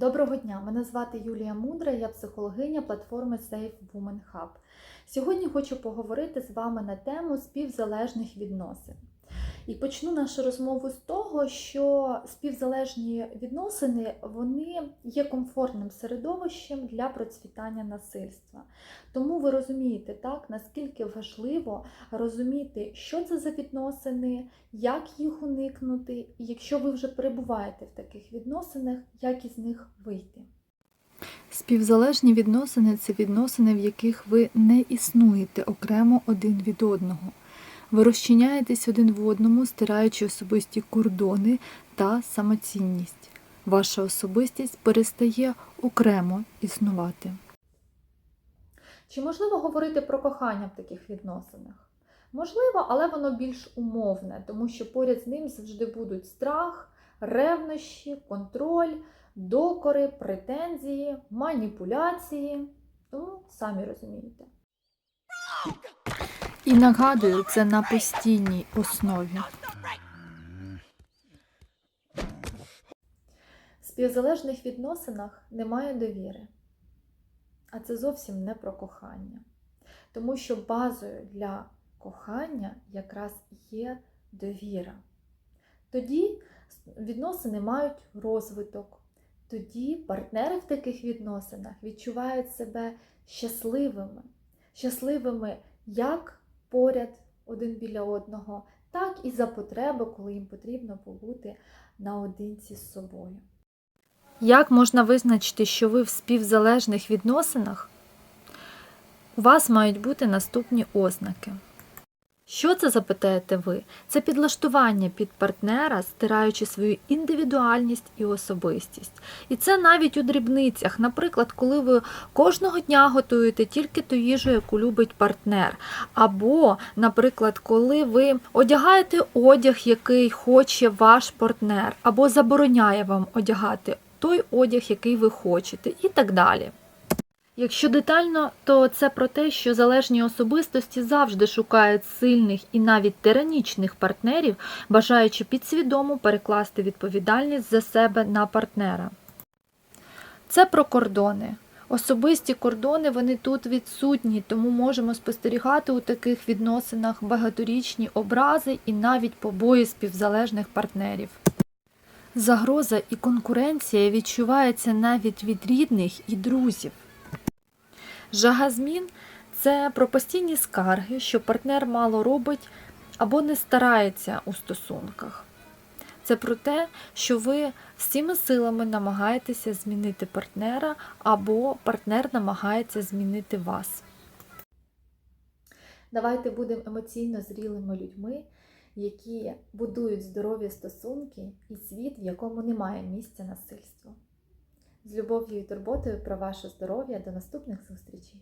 Доброго дня! Мене звати Юлія Мудра, я психологиня платформи Safe Women Hub. Сьогодні хочу поговорити з вами на тему співзалежних відносин. І почну нашу розмову з того, що співзалежні відносини вони є комфортним середовищем для процвітання насильства. Тому ви розумієте, так, наскільки важливо розуміти, що це за відносини, як їх уникнути, і якщо ви вже перебуваєте в таких відносинах, як із них вийти. Співзалежні відносини це відносини, в яких ви не існуєте окремо один від одного. Ви розчиняєтесь один в одному, стираючи особисті кордони та самоцінність. Ваша особистість перестає окремо існувати. Чи можливо говорити про кохання в таких відносинах? Можливо, але воно більш умовне, тому що поряд з ним завжди будуть страх, ревнощі, контроль, докори, претензії, маніпуляції. Тому самі розумієте. І нагадую, це на постійній основі. В співзалежних відносинах немає довіри. А це зовсім не про кохання. Тому що базою для кохання якраз є довіра. Тоді відносини мають розвиток. Тоді партнери в таких відносинах відчувають себе щасливими, щасливими як поряд один біля одного, так і за потреби, коли їм потрібно побути наодинці з собою. Як можна визначити, що ви в співзалежних відносинах? У вас мають бути наступні ознаки. Що це запитаєте ви? Це підлаштування під партнера, стираючи свою індивідуальність і особистість. І це навіть у дрібницях. Наприклад, коли ви кожного дня готуєте тільки ту їжу, яку любить партнер. Або, наприклад, коли ви одягаєте одяг, який хоче ваш партнер, або забороняє вам одягати той одяг, який ви хочете, і так далі. Якщо детально, то це про те, що залежні особистості завжди шукають сильних і навіть тиранічних партнерів, бажаючи підсвідомо перекласти відповідальність за себе на партнера. Це про кордони. Особисті кордони вони тут відсутні, тому можемо спостерігати у таких відносинах багаторічні образи і навіть побої співзалежних партнерів. Загроза і конкуренція відчувається навіть від рідних і друзів. Жага змін це про постійні скарги, що партнер мало робить або не старається у стосунках. Це про те, що ви всіми силами намагаєтеся змінити партнера, або партнер намагається змінити вас. Давайте будемо емоційно зрілими людьми, які будують здорові стосунки і світ, в якому немає місця насильству. З любов'ю і турботою про ваше здоров'я до наступних зустрічей!